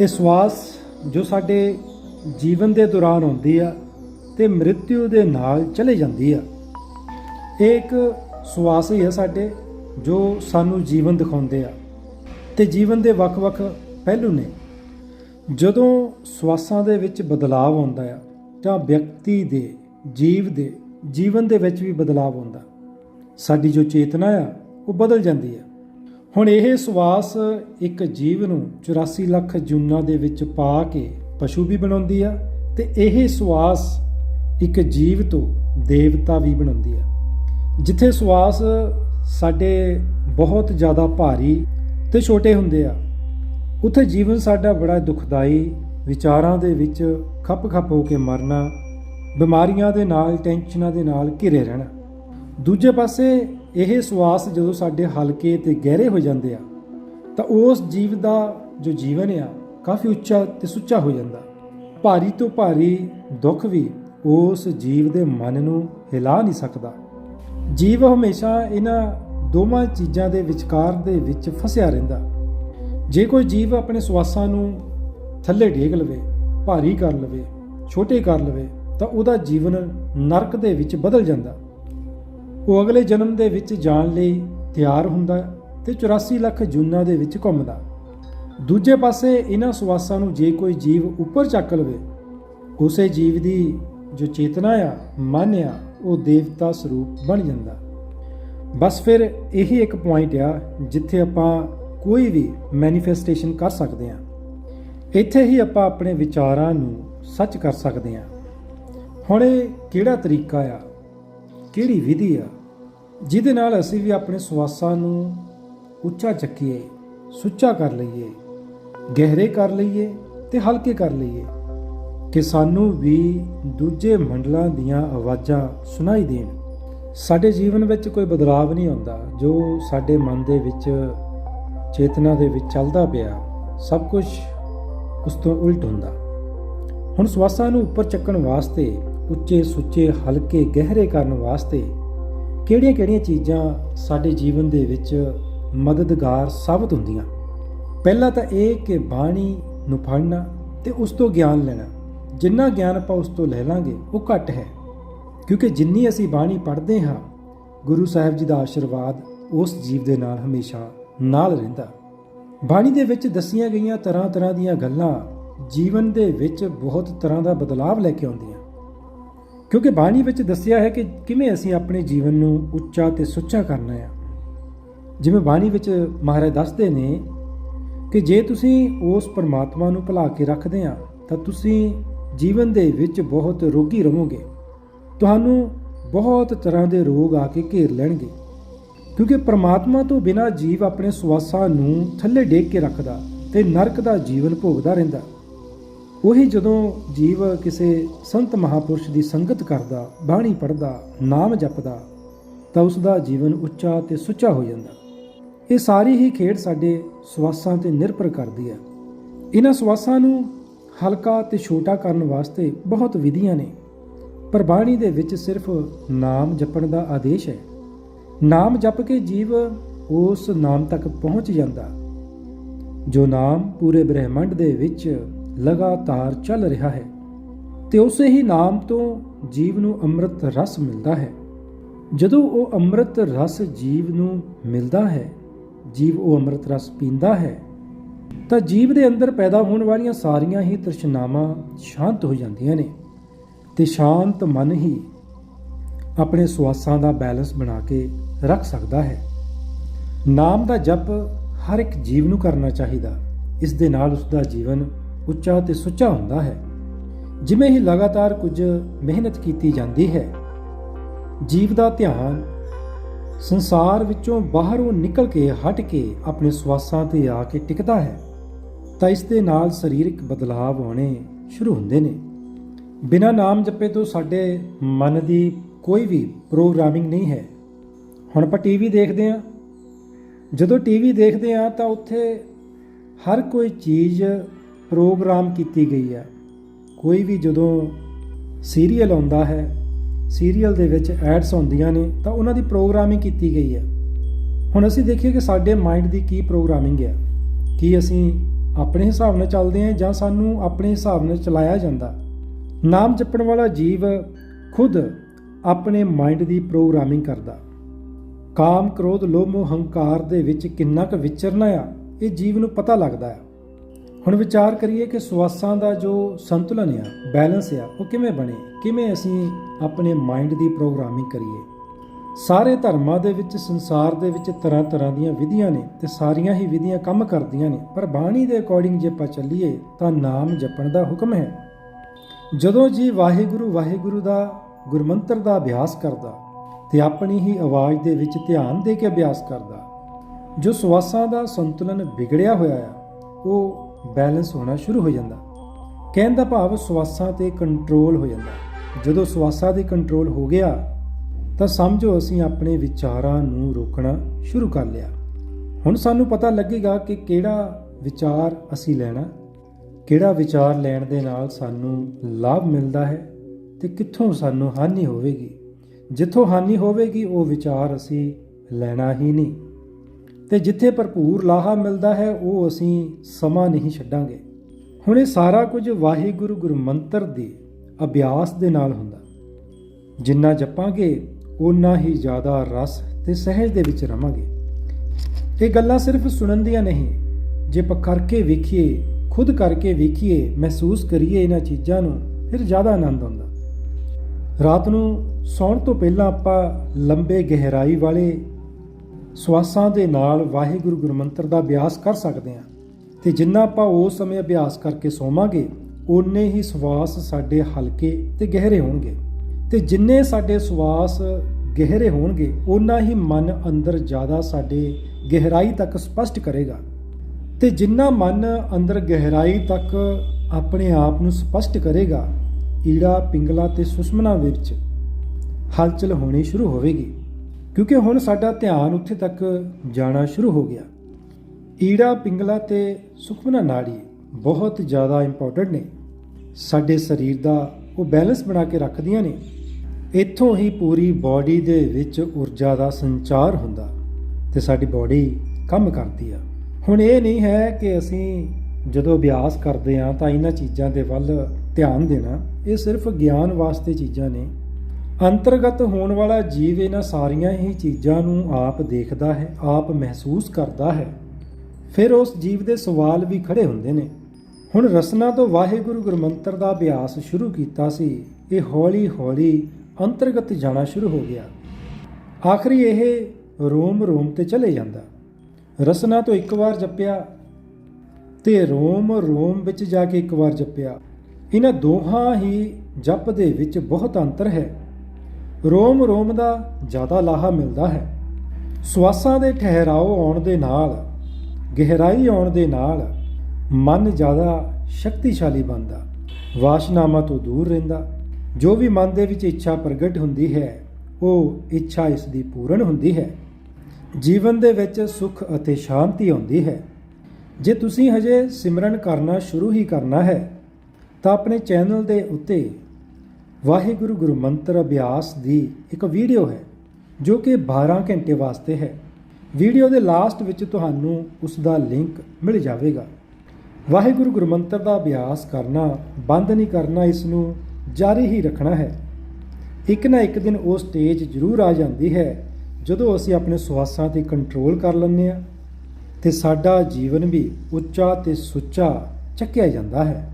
ਇਹ ਸਵਾਸ ਜੋ ਸਾਡੇ ਜੀਵਨ ਦੇ ਦੌਰਾਨ ਹੁੰਦੀ ਆ ਤੇ ਮ੍ਰਿਤਿਉ ਦੇ ਨਾਲ ਚਲੇ ਜਾਂਦੀ ਆ। ਇਹ ਇੱਕ ਸਵਾਸ ਹੀ ਹੈ ਸਾਡੇ, ਜੋ ਸਾਨੂੰ ਜੀਵਨ ਦਿਖਾਉਂਦੇ ਆ। ਤੇ ਜੀਵਨ ਦੇ ਵੱਖ-ਵੱਖ ਪਹਿਲੂ ਨੇ। ਜਦੋਂ ਸਵਾਸਾਂ ਦੇ ਵਿੱਚ ਬਦਲਾਅ ਆਉਂਦਾ ਆ, ਤਾਂ ਵਿਅਕਤੀ ਦੇ, ਜੀਵ ਦੇ ਜੀਵਨ ਦੇ ਵਿੱਚ ਵੀ ਬਦਲਾਅ ਆਉਂਦਾ। ਸਾਡੀ ਜੋ ਚੇਤਨਾ ਆ, ਉਹ ਬਦਲ ਜਾਂਦੀ ਆ। ਹੁਣ ਇਹ ਸਵਾਸ ਇੱਕ ਜੀਵ ਨੂੰ 84 ਲੱਖ ਜੂਨਾਂ ਦੇ ਵਿੱਚ ਪਾ ਕੇ ਪਸ਼ੂ ਵੀ ਬਣਾਉਂਦੀ ਆ ਤੇ ਇਹ ਸਵਾਸ ਇੱਕ ਜੀਵ ਤੋਂ ਦੇਵਤਾ ਵੀ ਬਣਾਉਂਦੀ ਆ। ਜਿੱਥੇ ਸਵਾਸ ਸਾਡੇ ਬਹੁਤ ਜ਼ਿਆਦਾ ਭਾਰੀ ਤੇ ਛੋਟੇ ਹੁੰਦੇ ਆ, ਉੱਥੇ ਜੀਵਨ ਸਾਡਾ ਬੜਾ ਦੁਖਦਾਈ ਵਿਚਾਰਾਂ ਦੇ ਵਿੱਚ ਖੱਪ-ਖੱਪ ਹੋ ਕੇ ਮਰਨਾ, ਬਿਮਾਰੀਆਂ ਦੇ ਨਾਲ ਟੈਨਸ਼ਨਾਂ ਦੇ ਨਾਲ ਘਿਰੇ ਰਹਿਣਾ। ਦੂਜੇ ਪਾਸੇ ਇਹ ਸਵਾਸ ਜਦੋਂ ਸਾਡੇ ਹਲਕੇ ਤੇ ਗਹਿਰੇ ਹੋ ਜਾਂਦੇ ਆ, ਤਾਂ ਉਸ ਜੀਵ ਦਾ ਜੋ ਜੀਵਨ ਆ, ਕਾਫੀ ਉੱਚਾ ਤੇ ਸੁੱਚਾ ਹੋ ਜਾਂਦਾ। ਭਾਰੀ ਤੋਂ ਭਾਰੀ ਦੁੱਖ ਵੀ ਉਸ ਜੀਵ ਦੇ ਮਨ ਨੂੰ ਹਿਲਾ ਨਹੀਂ ਸਕਦਾ। ਜੀਵ ਹਮੇਸ਼ਾ ਇਹਨਾਂ ਦੋਵਾਂ ਚੀਜ਼ਾਂ ਦੇ ਵਿਚਕਾਰ ਦੇ ਵਿੱਚ ਫਸਿਆ ਰਹਿੰਦਾ। ਜੇ ਕੋਈ ਜੀਵ ਆਪਣੇ ਸਵਾਸਾਂ ਨੂੰ ਥੱਲੇ ਡੇਗ ਲਵੇ, ਭਾਰੀ ਕਰ ਲਵੇ, ਛੋਟੇ ਕਰ ਲਵੇ, ਤਾਂ ਉਹਦਾ ਜੀਵਨ ਨਰਕ ਦੇ ਵਿੱਚ ਬਦਲ ਜਾਂਦਾ। ਉਹ ਅਗਲੇ ਜਨਮ ਦੇ ਵਿੱਚ ਜਾਣ ਲਈ ਤਿਆਰ ਹੁੰਦਾ ਤੇ 84 ਲੱਖ ਜੂਨਾਂ ਦੇ ਵਿੱਚ ਘੁੰਮਦਾ। ਦੂਜੇ ਪਾਸੇ ਇਹਨਾਂ ਸੁਆਸਾਂ ਨੂੰ ਜੇ ਕੋਈ ਜੀਵ ਉੱਪਰ ਚੱਕ ਲਵੇ, ਉਸੇ ਜੀਵ ਦੀ ਜੋ ਚੇਤਨਾ ਆ, ਮਨ ਆ, ਉਹ ਦੇਵਤਾ ਸਰੂਪ ਬਣ ਜਾਂਦਾ। ਬਸ ਫਿਰ ਇਹੀ ਇੱਕ ਪੁਆਇੰਟ ਆ ਜਿੱਥੇ ਆਪਾਂ ਕੋਈ ਵੀ ਮੈਨੀਫੈਸਟੇਸ਼ਨ ਕਰ ਸਕਦੇ ਆ ਇੱਥੇ ਹੀ ਆਪਾਂ ਆਪਣੇ ਵਿਚਾਰਾਂ ਨੂੰ ਸੱਚ ਕਰ ਸਕਦੇ ਆ ਹੁਣ ਇਹ ਕਿਹੜਾ ਤਰੀਕਾ ਆ? ਕਿਹੜੀ ਵਿਧੀ ਆ? ਜਿਹਦੇ ਨਾਲ ਅਸੀਂ ਵੀ ਆਪਣੇ ਸਵਾਸਾਂ ਨੂੰ ਉੱਚਾ ਚੱਕੀਏ, ਸੁੱਚਾ ਕਰ ਲਈਏ, ਗਹਿਰੇ ਕਰ ਲਈਏ ਤੇ ਹਲਕੇ ਕਰ ਲਈਏ, ਕਿ ਸਾਨੂੰ ਵੀ ਦੂਜੇ ਮੰਡਲਾਂ ਦੀਆਂ ਆਵਾਜ਼ਾਂ ਸੁਣਾਈ ਦੇਣ। ਸਾਡੇ ਜੀਵਨ ਵਿੱਚ ਕੋਈ ਬਦਲਾਅ ਨਹੀਂ ਆਉਂਦਾ, ਜੋ ਸਾਡੇ ਮਨ ਦੇ ਵਿੱਚ, ਚੇਤਨਾ ਦੇ ਵਿੱਚ ਚੱਲਦਾ ਪਿਆ, ਸਭ ਕੁਝ ਉਸ ਤੋਂ ਉਲਟ ਹੁੰਦਾ। ਹੁਣ ਸਵਾਸਾਂ ਨੂੰ ਉੱਪਰ ਚੱਕਣ ਵਾਸਤੇ ਉੱਚੇ ਸੁੱਚੇ, ਹਲਕੇ, ਗਹਿਰੇ ਕਰਨ ਵਾਸਤੇ ਕਿਹੜੀਆਂ-ਕਿਹੜੀਆਂ ਚੀਜ਼ਾਂ ਸਾਡੇ ਜੀਵਨ ਦੇ ਵਿੱਚ ਮਦਦਗਾਰ ਸਾਬਤ ਹੁੰਦੀਆਂ? ਪਹਿਲਾ ਤਾਂ ਇਹ ਕਿ ਬਾਣੀ ਨੂੰ ਪੜ੍ਹਨਾ ਤੇ ਉਸ ਤੋਂ ਗਿਆਨ ਲੈਣਾ। ਜਿੰਨਾ ਗਿਆਨ ਆਪਾਂ ਉਸ ਤੋਂ ਲੈ ਲਾਂਗੇ, ਉਹ ਘੱਟ ਹੈ। ਕਿਉਂਕਿ ਜਿੰਨੀ ਅਸੀਂ ਬਾਣੀ ਪੜ੍ਹਦੇ ਹਾਂ, ਗੁਰੂ ਸਾਹਿਬ ਜੀ ਦਾ ਆਸ਼ੀਰਵਾਦ ਉਸ ਜੀਵ ਦੇ ਨਾਲ ਹਮੇਸ਼ਾ ਨਾਲ ਰਹਿੰਦਾ। ਬਾਣੀ ਦੇ ਵਿੱਚ ਦੱਸੀਆਂ ਗਈਆਂ ਤਰ੍ਹਾਂ-ਤਰ੍ਹਾਂ ਦੀਆਂ ਗੱਲਾਂ ਜੀਵਨ ਦੇ ਵਿੱਚ ਬਹੁਤ ਤਰ੍ਹਾਂ ਦਾ ਬਦਲਾਅ ਲੈ ਕੇ ਆਉਂਦੀਆਂ। ਕਿਉਂਕਿ ਬਾਣੀ ਵਿੱਚ ਦੱਸਿਆ ਹੈ ਕਿ ਕਿਵੇਂ ਅਸੀਂ ਆਪਣੇ ਜੀਵਨ ਨੂੰ ਉੱਚਾ ਤੇ ਸੁੱਚਾ ਕਰਨਾ ਹੈ। ਜਿਵੇਂ ਬਾਣੀ ਵਿੱਚ ਮਹਾਰਾਜ ਦੱਸਦੇ ਨੇ ਕਿ ਜੇ ਤੁਸੀਂ ਉਸ ਪਰਮਾਤਮਾ ਨੂੰ ਭੁਲਾ ਕੇ ਰੱਖਦੇ ਆ ਤਾਂ ਤੁਸੀਂ ਜੀਵਨ ਦੇ ਵਿੱਚ ਬਹੁਤ ਰੋਗੀ ਰਹੋਗੇ। ਤੁਹਾਨੂੰ ਬਹੁਤ ਤਰ੍ਹਾਂ ਦੇ ਰੋਗ ਆ ਕੇ ਘੇਰ ਲੈਣਗੇ। ਕਿਉਂਕਿ ਪਰਮਾਤਮਾ ਤੋਂ ਬਿਨਾਂ ਜੀਵ ਆਪਣੇ ਸਵਾਸਾਂ ਨੂੰ ਥੱਲੇ ਡੇਕ ਕੇ ਰੱਖਦਾ ਤੇ ਨਰਕ ਦਾ ਜੀਵਨ ਭੋਗਦਾ ਰਹਿੰਦਾ। ਉਹੀ ਜਦੋਂ ਜੀਵ ਕਿਸੇ ਸੰਤ ਮਹਾਪੁਰਸ਼ ਦੀ ਸੰਗਤ ਕਰਦਾ, ਬਾਣੀ ਪੜਦਾ ਨਾਮ ਜਪਦਾ, ਤਾਂ ਉਸ ਦਾ ਜੀਵਨ ਉੱਚਾ ਤੇ ਸੁੱਚਾ ਹੋ ਜਾਂਦਾ। ਇਹ ਸਾਰੀ ਹੀ ਖੇਡ ਸਾਡੇ ਸਵਾਸਾਂ ਤੇ ਨਿਰਭਰ ਕਰਦੀ ਹੈ। ਇਹਨਾਂ ਸਵਾਸਾਂ ਨੂੰ ਹਲਕਾ ਤੇ ਛੋਟਾ ਕਰਨ ਵਾਸਤੇ ਬਹੁਤ ਵਿਧੀਆਂ ਨੇ, ਪਰ ਬਾਣੀ ਦੇ ਵਿੱਚ ਸਿਰਫ ਨਾਮ ਜਪਣ ਦਾ ਆਦੇਸ਼ ਹੈ। ਨਾਮ ਜਪ ਕੇ ਜੀਵ ਉਸ ਨਾਮ ਤੱਕ ਪਹੁੰਚ ਜਾਂਦਾ, ਜੋ ਨਾਮ ਪੂਰੇ ਬ੍ਰਹਿਮੰਡ ਦੇ ਵਿੱਚ ਲਗਾਤਾਰ ਚੱਲ ਰਿਹਾ ਹੈ ਤੇ ਉਸੇ ਹੀ ਨਾਮ ਤੋਂ ਜੀਵ ਨੂੰ ਅੰਮ੍ਰਿਤ ਰਸ ਮਿਲਦਾ ਹੈ। ਜਦੋਂ ਉਹ ਅੰਮ੍ਰਿਤ ਰਸ ਜੀਵ ਨੂੰ ਮਿਲਦਾ ਹੈ, ਜੀਵ ਉਹ ਅੰਮ੍ਰਿਤ ਰਸ ਪੀਂਦਾ ਹੈ, ਤਾਂ ਜੀਵ ਦੇ ਅੰਦਰ ਪੈਦਾ ਹੋਣ ਵਾਲੀਆਂ ਸਾਰੀਆਂ ਹੀ ਤ੍ਰਿਸ਼ਨਾਵਾਂ ਸ਼ਾਂਤ ਹੋ ਜਾਂਦੀਆਂ ਨੇ ਤੇ ਸ਼ਾਂਤ ਮਨ ਹੀ ਆਪਣੇ ਸਵਾਸਾਂ ਦਾ ਬੈਲੈਂਸ ਬਣਾ ਕੇ ਰੱਖ ਸਕਦਾ ਹੈ। ਨਾਮ ਦਾ ਜਪ ਹਰ ਇੱਕ ਜੀਵ ਨੂੰ ਕਰਨਾ ਚਾਹੀਦਾ। ਇਸ ਦੇ ਨਾਲ ਉਸ ਦਾ ਜੀਵਨ ਉੱਚਾ ਤੇ ਸੁੱਚਾ ਹੁੰਦਾ ਹੈ। ਜਿਵੇਂ ਹੀ ਲਗਾਤਾਰ ਕੁਝ ਮਿਹਨਤ ਕੀਤੀ ਜਾਂਦੀ ਹੈ, ਜੀਵ ਦਾ ਧਿਆਨ ਸੰਸਾਰ ਵਿੱਚੋਂ ਬਾਹਰੋਂ ਨਿਕਲ ਕੇ ਹਟ ਕੇ ਆਪਣੇ ਸਵਾਸਾਂ ਤੇ ਆ ਕੇ ਟਿਕਦਾ ਹੈ, ਤਾਂ ਇਸ ਦੇ ਨਾਲ ਸਰੀਰਕ ਬਦਲਾਅ ਆਉਣੇ ਸ਼ੁਰੂ ਹੁੰਦੇ ਨੇ। ਬਿਨਾਂ ਨਾਮ ਜਪੇ ਤੋਂ ਸਾਡੇ ਮਨ ਦੀ ਕੋਈ ਵੀ ਪ੍ਰੋਗਰਾਮਿੰਗ ਨਹੀਂ ਹੈ। ਹੁਣ ਆਪਾਂ ਟੀਵੀ ਦੇਖਦੇ ਹਾਂ। ਜਦੋਂ ਟੀਵੀ ਦੇਖਦੇ ਹਾਂ ਤਾਂ ਉੱਥੇ ਹਰ ਕੋਈ ਚੀਜ਼ ਪ੍ਰੋਗਰਾਮ ਕੀਤੀ ਗਈ ਹੈ। ਕੋਈ ਵੀ ਜਦੋਂ ਸੀਰੀਅਲ ਆਉਂਦਾ ਹੈ, ਸੀਰੀਅਲ ਦੇ ਵਿੱਚ ਐਡਸ ਆਉਂਦੀਆਂ ਨੇ, ਤਾਂ ਉਹਨਾਂ ਦੀ ਪ੍ਰੋਗਰਾਮਿੰਗ ਕੀਤੀ ਗਈ ਹੈ। ਹੁਣ ਅਸੀਂ ਦੇਖੀਏ ਕਿ ਸਾਡੇ ਮਾਈਂਡ ਦੀ ਕੀ ਪ੍ਰੋਗਰਾਮਿੰਗ ਹੈ। ਕੀ ਅਸੀਂ ਆਪਣੇ ਹਿਸਾਬ ਨਾਲ ਚੱਲਦੇ ਹਾਂ ਜਾਂ ਸਾਨੂੰ ਆਪਣੇ ਹਿਸਾਬ ਨਾਲ ਚਲਾਇਆ ਜਾਂਦਾ? ਨਾਮ ਜਪਣ ਵਾਲਾ ਜੀਵ ਖੁਦ ਆਪਣੇ ਮਾਈਂਡ ਦੀ ਪ੍ਰੋਗਰਾਮਿੰਗ ਕਰਦਾ। ਕਾਮ, ਕ੍ਰੋਧ, ਲੋਭ, ਮੋਹ, ਹੰਕਾਰ ਦੇ ਵਿੱਚ ਕਿੰਨਾ ਕੁ ਵਿਚਰਨਾ ਆ, ਇਹ ਜੀਵ ਨੂੰ ਪਤਾ ਲੱਗਦਾ ਹੈ। ਹੁਣ ਵਿਚਾਰ ਕਰੀਏ ਕਿ ਸਵਾਸਾਂ ਦਾ ਜੋ ਸੰਤੁਲਨ ਆ ਬੈਲੈਂਸ ਆ, ਉਹ ਕਿਵੇਂ ਬਣੇ? ਕਿਵੇਂ ਅਸੀਂ ਆਪਣੇ ਮਾਈਂਡ ਦੀ ਪ੍ਰੋਗਰਾਮਿੰਗ ਕਰੀਏ? ਸਾਰੇ ਧਰਮਾਂ ਦੇ ਵਿੱਚ, ਸੰਸਾਰ ਦੇ ਵਿੱਚ ਤਰ੍ਹਾਂ ਤਰ੍ਹਾਂ ਦੀਆਂ ਵਿਧੀਆਂ ਨੇ ਤੇ ਸਾਰੀਆਂ ਹੀ ਵਿਧੀਆਂ ਕੰਮ ਕਰਦੀਆਂ ਨੇ। ਪਰ ਬਾਣੀ ਦੇ ਅਕੋਰਡਿੰਗ ਜੇ ਆਪਾਂ ਚੱਲੀਏ, ਤਾਂ ਨਾਮ ਜਪਣ ਦਾ ਹੁਕਮ ਹੈ। ਜਦੋਂ ਜੀ ਵਾਹਿਗੁਰੂ ਵਾਹਿਗੁਰੂ ਦਾ ਗੁਰਮੰਤਰ ਦਾ ਅਭਿਆਸ ਕਰਦਾ ਤੇ ਆਪਣੀ ਹੀ ਆਵਾਜ਼ ਦੇ ਵਿੱਚ ਧਿਆਨ ਦੇ ਕੇ ਅਭਿਆਸ ਕਰਦਾ, ਜੋ ਸਵਾਸਾਂ ਦਾ ਸੰਤੁਲਨ ਵਿਗੜਿਆ ਹੋਇਆ ਆ, ਉਹ ਬੈਲੈਂਸ ਹੋਣਾ ਸ਼ੁਰੂ ਹੋ ਜਾਂਦਾ। ਕਹਿਣ ਦਾ ਭਾਵ ਸਵਾਸਾਂ ਤੇ ਕੰਟਰੋਲ ਹੋ ਜਾਂਦਾ। ਜਦੋਂ ਸਵਾਸਾਂ ਦੀ ਕੰਟਰੋਲ ਹੋ ਗਿਆ, ਤਾਂ ਸਮਝੋ ਅਸੀਂ ਆਪਣੇ ਵਿਚਾਰਾਂ ਨੂੰ ਰੋਕਣਾ ਸ਼ੁਰੂ ਕਰ ਲਿਆ। ਹੁਣ ਸਾਨੂੰ ਪਤਾ ਲੱਗੇਗਾ ਕਿ ਕਿਹੜਾ ਵਿਚਾਰ ਅਸੀਂ ਲੈਣਾ, ਕਿਹੜਾ ਵਿਚਾਰ ਲੈਣ ਦੇ ਨਾਲ ਸਾਨੂੰ ਲਾਭ ਮਿਲਦਾ ਹੈ ਤੇ ਕਿੱਥੋਂ ਸਾਨੂੰ ਹਾਨੀ ਹੋਵੇਗੀ। ਜਿੱਥੋਂ ਹਾਨੀ ਹੋਵੇਗੀ, ਉਹ ਵਿਚਾਰ ਅਸੀਂ ਲੈਣਾ ਹੀ ਨਹੀਂ। ਤੇ ਜਿੱਥੇ ਭਰਪੂਰ ਲਾਹਾ ਮਿਲਦਾ ਹੈ, ਉਹ ਅਸੀਂ ਸਮਾਂ ਨਹੀਂ ਛੱਡਾਂਗੇ। ਹੁਣ ਇਹ ਸਾਰਾ ਕੁਝ ਵਾਹਿਗੁਰੂ ਗੁਰਮੰਤਰ ਦੇ ਅਭਿਆਸ ਦੇ ਨਾਲ ਹੁੰਦਾ। ਜਿੰਨਾ ਜਪਾਂਗੇ ਉਨਾ ਹੀ ਜ਼ਿਆਦਾ ਰਸ ਤੇ ਸਹਿਜ ਦੇ ਵਿੱਚ ਰਵਾਂਗੇ। ਇਹ ਗੱਲਾਂ ਸਿਰਫ ਸੁਣਨ ਦੀਆਂ ਨਹੀਂ, ਜੇ ਆਪਾਂ ਕਰਕੇ ਵੇਖੀਏ, ਖੁਦ ਕਰਕੇ ਵੇਖੀਏ, ਮਹਿਸੂਸ ਕਰੀਏ ਇਹਨਾਂ ਚੀਜ਼ਾਂ ਨੂੰ, ਫਿਰ ਜ਼ਿਆਦਾ ਆਨੰਦ ਆਉਂਦਾ। ਰਾਤ ਨੂੰ ਸੌਣ ਤੋਂ ਪਹਿਲਾਂ ਆਪਾਂ ਲੰਬੇ ਗਹਿਰਾਈ ਵਾਲੇ ਸਵਾਸਾਂ ਦੇ ਨਾਲ ਵਾਹਿਗੁਰੂ ਗੁਰਮੰਤਰ ਦਾ ਅਭਿਆਸ ਕਰ ਸਕਦੇ ਹਾਂ ਤੇ ਜਿੰਨਾ ਆਪਾਂ ਉਸ ਸਮੇਂ ਅਭਿਆਸ ਕਰਕੇ ਸੋਵਾਂਗੇ, ਓਨੇ ਹੀ ਸਵਾਸ ਸਾਡੇ ਹਲਕੇ ਤੇ ਗਹਿਰੇ ਹੋਣਗੇ। ਤੇ ਜਿੰਨੇ ਸਾਡੇ ਸਵਾਸ ਗਹਿਰੇ ਹੋਣਗੇ, ਓਨਾ ਹੀ ਮਨ ਅੰਦਰ ਜ਼ਿਆਦਾ ਸਾਡੇ ਗਹਿਰਾਈ ਤੱਕ ਸਪਸ਼ਟ ਕਰੇਗਾ। ਤੇ ਜਿੰਨਾ ਮਨ ਅੰਦਰ ਗਹਿਰਾਈ ਤੱਕ ਆਪਣੇ ਆਪ ਨੂੰ ਸਪਸ਼ਟ ਕਰੇਗਾ, ਈੜਾ ਪਿੰਗਲਾ ਤੇ ਸੁਸ਼ਮਨਾ ਵਿੱਚ ਹਲਚਲ ਹੋਣੀ ਸ਼ੁਰੂ ਹੋਵੇਗੀ। ਕਿਉਂਕਿ ਹੁਣ ਸਾਡਾ ਧਿਆਨ ਉੱਥੇ ਤੱਕ ਜਾਣਾ ਸ਼ੁਰੂ ਹੋ ਗਿਆ। ਈੜਾ, ਪਿੰਗਲਾ ਤੇ ਸੁਖਮਨਾ ਨਾੜੀ ਬਹੁਤ ਜ਼ਿਆਦਾ ਇੰਪੋਰਟੈਂਟ ਨੇ। ਸਾਡੇ ਸਰੀਰ ਦਾ ਉਹ ਬੈਲੈਂਸ ਬਣਾ ਕੇ ਰੱਖਦੀਆਂ ਨੇ। ਇੱਥੋਂ ਹੀ ਪੂਰੀ ਬਾਡੀ ਦੇ ਵਿੱਚ ਊਰਜਾ ਦਾ ਸੰਚਾਰ ਹੁੰਦਾ ਤੇ ਸਾਡੀ ਬਾਡੀ ਕੰਮ ਕਰਦੀ ਆ। ਹੁਣ ਇਹ ਨਹੀਂ ਹੈ ਕਿ ਅਸੀਂ ਜਦੋਂ ਅਭਿਆਸ ਕਰਦੇ ਆ ਤਾਂ ਇਹਨਾਂ ਚੀਜ਼ਾਂ ਦੇ ਵੱਲ ਧਿਆਨ ਦੇਣਾ, ਇਹ ਸਿਰਫ ਗਿਆਨ ਵਾਸਤੇ ਚੀਜ਼ਾਂ ਨੇ। ਅੰਤਰਗਤ ਹੋਣ ਵਾਲਾ ਜੀਵ ਇਹਨਾਂ ਸਾਰੀਆਂ ਹੀ ਚੀਜ਼ਾਂ ਨੂੰ ਆਪ ਦੇਖਦਾ ਹੈ, ਆਪ ਮਹਿਸੂਸ ਕਰਦਾ ਹੈ। ਫਿਰ ਉਸ ਜੀਵ ਦੇ ਸਵਾਲ ਵੀ ਖੜੇ ਹੁੰਦੇ ਨੇ। ਹੁਣ ਰਸਨਾ ਤੋਂ ਵਾਹਿਗੁਰੂ ਗੁਰਮੰਤਰ ਦਾ ਅਭਿਆਸ ਸ਼ੁਰੂ ਕੀਤਾ ਸੀ। ਇਹ ਹੌਲੀ ਹੌਲੀ ਅੰਤਰਗਤ ਜਾਣਾ ਸ਼ੁਰੂ ਹੋ ਗਿਆ। ਆਖਰੀ ਇਹ ਰੋਮ ਰੋਮ ਤੇ ਚਲੇ ਜਾਂਦਾ। ਰਸਨਾ ਤੋਂ ਇੱਕ ਵਾਰ ਜਪਿਆ ਤੇ ਰੋਮ ਰੋਮ ਵਿੱਚ ਜਾ ਕੇ ਇੱਕ ਵਾਰ ਜਪਿਆ। ਇਹਨਾਂ ਦੋਹਾਂ ਹੀ ਜਪ ਦੇ ਵਿੱਚ ਬਹੁਤ ਅੰਤਰ ਹੈ। ਰੋਮ ਰੋਮ ਦਾ ਜ਼ਿਆਦਾ ਲਾਹਾ ਮਿਲਦਾ ਹੈ। ਸਵਾਸਾਂ ਦੇ ਠਹਿਰਾਓ ਆਉਣ ਦੇ ਨਾਲ, ਗਹਿਰਾਈ ਆਉਣ ਦੇ ਨਾਲ ਮਨ ਜ਼ਿਆਦਾ ਸ਼ਕਤੀਸ਼ਾਲੀ ਬਣਦਾ। ਵਾਸ਼ਨਾਵਾਂ ਤੋਂ ਦੂਰ ਰਹਿੰਦਾ। ਜੋ ਵੀ ਮਨ ਦੇ ਵਿੱਚ ਇੱਛਾ ਪ੍ਰਗਟ ਹੁੰਦੀ ਹੈ, ਉਹ ਇੱਛਾ ਇਸ ਦੀ ਪੂਰਨ ਹੁੰਦੀ ਹੈ। ਜੀਵਨ ਦੇ ਵਿੱਚ ਸੁਖ ਅਤੇ ਸ਼ਾਂਤੀ ਆਉਂਦੀ ਹੈ। ਜੇ ਤੁਸੀਂ ਹਜੇ ਸਿਮਰਨ ਕਰਨਾ ਸ਼ੁਰੂ ਹੀ ਕਰਨਾ ਹੈ, ਤਾਂ ਆਪਣੇ ਚੈਨਲ ਦੇ ਉੱਤੇ ਵਾਹਿਗੁਰੂ ਗੁਰੂ ਮੰਤਰ ਅਭਿਆਸ ਦੀ ਇੱਕ ਵੀਡੀਓ ਹੈ, ਜੋ ਕਿ 12 ਘੰਟੇ ਵਾਸਤੇ ਹੈ। ਵੀਡੀਓ ਦੇ ਲਾਸਟ ਵਿੱਚ ਤੁਹਾਨੂੰ ਉਸ ਦਾ ਲਿੰਕ ਮਿਲ ਜਾਵੇਗਾ। ਵਾਹਿਗੁਰੂ ਗੁਰੂ ਮੰਤਰ ਦਾ ਅਭਿਆਸ ਕਰਨਾ, ਬੰਦ ਨਹੀਂ ਕਰਨਾ ਇਸ ਨੂੰ ਜਾਰੀ ਹੀ ਰੱਖਣਾ ਹੈ। ਇੱਕ ਨਾ ਇੱਕ ਦਿਨ ਉਹ ਸਟੇਜ ਜ਼ਰੂਰ ਆ ਜਾਂਦੀ ਹੈ, ਜਦੋਂ ਅਸੀਂ ਆਪਣੇ ਸਵਾਸਾਂ ਤੇ ਕੰਟਰੋਲ ਕਰ ਲੈਂਦੇ ਆ ਤੇ ਸਾਡਾ ਜੀਵਨ ਵੀ ਉੱਚਾ ਤੇ ਸੁੱਚਾ ਚੱਕਿਆ ਜਾਂਦਾ ਹੈ।